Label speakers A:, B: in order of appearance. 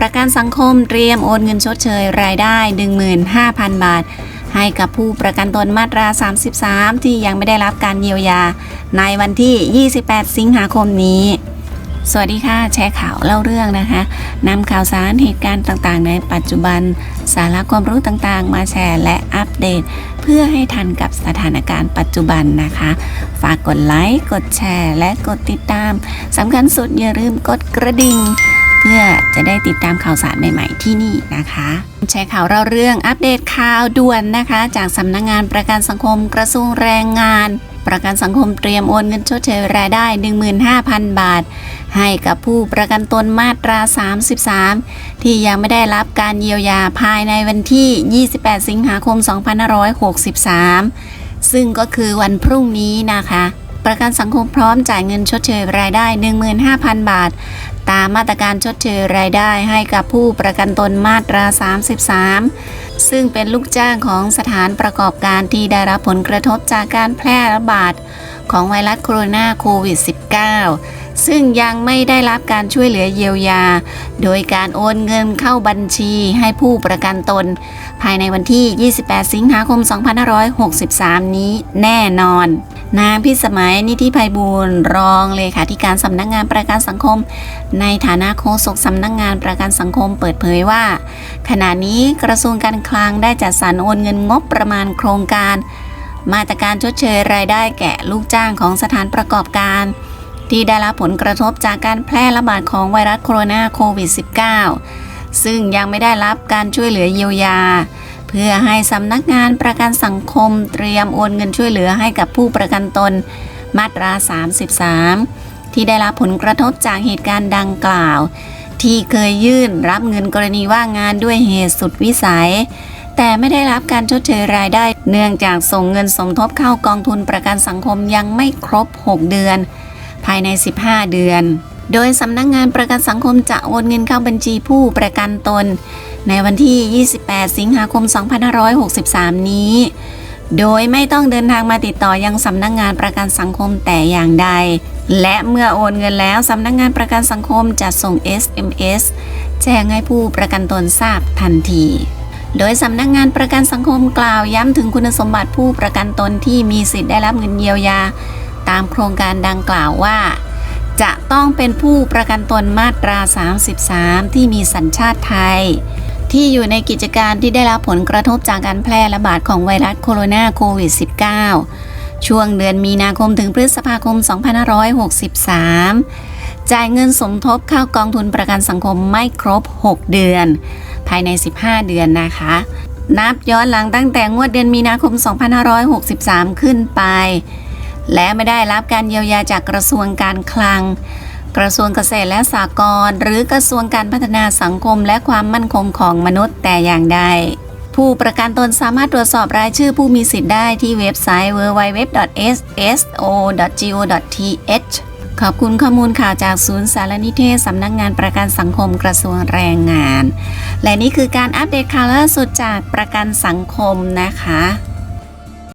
A: ประกันสังคมเตรียมโอนเงินชดเชยรายได้ 15,000 บาท ให้กับผู้ประกันตนมาตรา 33 ที่ยังไม่ได้รับการเยียวยา ในวันที่ 28 สิงหาคมนี้ สวัสดีค่ะ แชร์ข่าวเล่าเรื่องนะคะนำข่าวสารเหตุการณ์ต่างๆ ในปัจจุบัน สาระความรู้ต่างๆ มาแชร์และอัปเดต เพื่อให้ทันกับสถานการณ์ปัจจุบันนะคะ ฝากกดไลค์ กดแชร์ และกดติดตามสำคัญสุดอย่าลืมกดกระดิ่ง เพื่อจะได้ติดตามข่าวสารใหม่ ๆ ที่นี่นะคะแชร์ข่าวเราเรื่องอัปเดตข่าวด่วนนะคะ จากสำนักงงานประกันสังคมกระทรวงแรงงาน ประกันสังคมเตรียมโอนเงินชดเชยรายได้ 15,000 บาท ให้กับผู้ประกันตนมาตรา 33 ที่ยังไม่ได้รับการเยียวยาภายในวันที่ 28 สิงหาคม 2563 ซึ่งก็คือวันพรุ่งนี้นะคะประกันสังคมพร้อมจ่ายเงินชดเชยรายได้ 15,000 บาท ตามมาตรการชดเชยรายได้ให้กับผู้ประกันตนมาตรา 33 ซึ่งเป็นลูกจ้างของสถานประกอบการที่ได้รับผลกระทบจากการแพร่ระบาดของไวรัสโคโรนาโควิด -19 ซึ่งยังไม่ได้รับการช่วยเหลือเยียวยา โดยการโอนเงินเข้าบัญชีให้ผู้ประกันตน ภายในวันที่ 28 สิงหาคม 2563 นี้แน่นอน นางพิสมัยนิธิภัยบูรณ์รองเลขาธิการสำนักงานประกันสังคม ในฐานะโฆษกสำนักงานประกันสังคมเปิดเผยว่า ขณะนี้กระทรวงการคลังได้จัดสรรโอนเงินงบประมาณโครงการ มาตรการชดเชยรายได้แก่ลูกจ้างของสถานประกอบการ ที่ได้รับผลกระทบจากการแพร่ระบาดของไวรัสโคโรนาโควิด -19 ซึ่งยังไม่ได้รับการช่วยเหลือเยียวยา เพื่อให้สำนักงานประกันสังคมเตรียมโอนเงินช่วยเหลือให้กับผู้ประกันตนมาตรา 33 ที่ได้รับผลกระทบจากเหตุการณ์ดังกล่าว ที่เคยยื่นรับเงินกรณีว่างงานด้วยเหตุสุดวิสัย แต่ไม่ได้รับการชดเชยรายได้ เนื่องจากส่งเงินสมทบเข้ากองทุนประกันสังคมยังไม่ครบ 6 เดือน ภายใน 15 เดือน โดยสำนักงงานประกันสังคมจะโอนเงินเข้าบัญชีผู้ประกันตน ในวันที่ 28 สิงหาคม 2563 นี้ โดยไม่ต้องเดินทางมาติดต่อยังสำนักงงานประกันสังคมแต่อย่างใด และเมื่อโอนเงินแล้วสำนักงงานประกันสังคมจะส่ง SMS แจ้งให้ผู้ประกันตนทราบทันทีโดยสำนักงงานประกันสังคมกล่าวย้ำถึงคุณสมบัติผู้ประกันตนที่มีสิทธิ์ได้รับเงินเยียวยา ตามโครงการดังกล่าวว่า จะต้องเป็นผู้ประกันตนมาตรา 33 ที่มีสัญชาติไทย ที่อยู่ในกิจการที่ได้รับผลกระทบจากการแพร่ระบาดของไวรัสโคโรนาโควิด -19 ช่วงเดือนมีนาคมถึงพฤษภาคม 2563 จ่ายเงินสมทบเข้ากองทุนประกันสังคมไม่ครบ 6 เดือน ภายใน 15 เดือนนะคะ นับย้อนหลังตั้งแต่งวดเดือนมีนาคม 2563 ขึ้นไป และไม่ได้รับการเยียวยาจากกระทรวงการคลัง กระทรวงเกษตรและสหกรณ์หรือกระทรวงการพัฒนาสังคมและความมั่นคงของมนุษย์แต่อย่างใดผู้ประกันตนสามารถตรวจสอบรายชื่อผู้มีสิทธิ์ได้ที่เว็บไซต์ www.sso.go.th ขอบคุณข้อมูลข่าวจากศูนย์สารนิเทศสำนักงานประกันสังคมกระทรวงแรงงาน และนี่คือการอัปเดตข่าวล่าสุดจากประกันสังคมนะคะ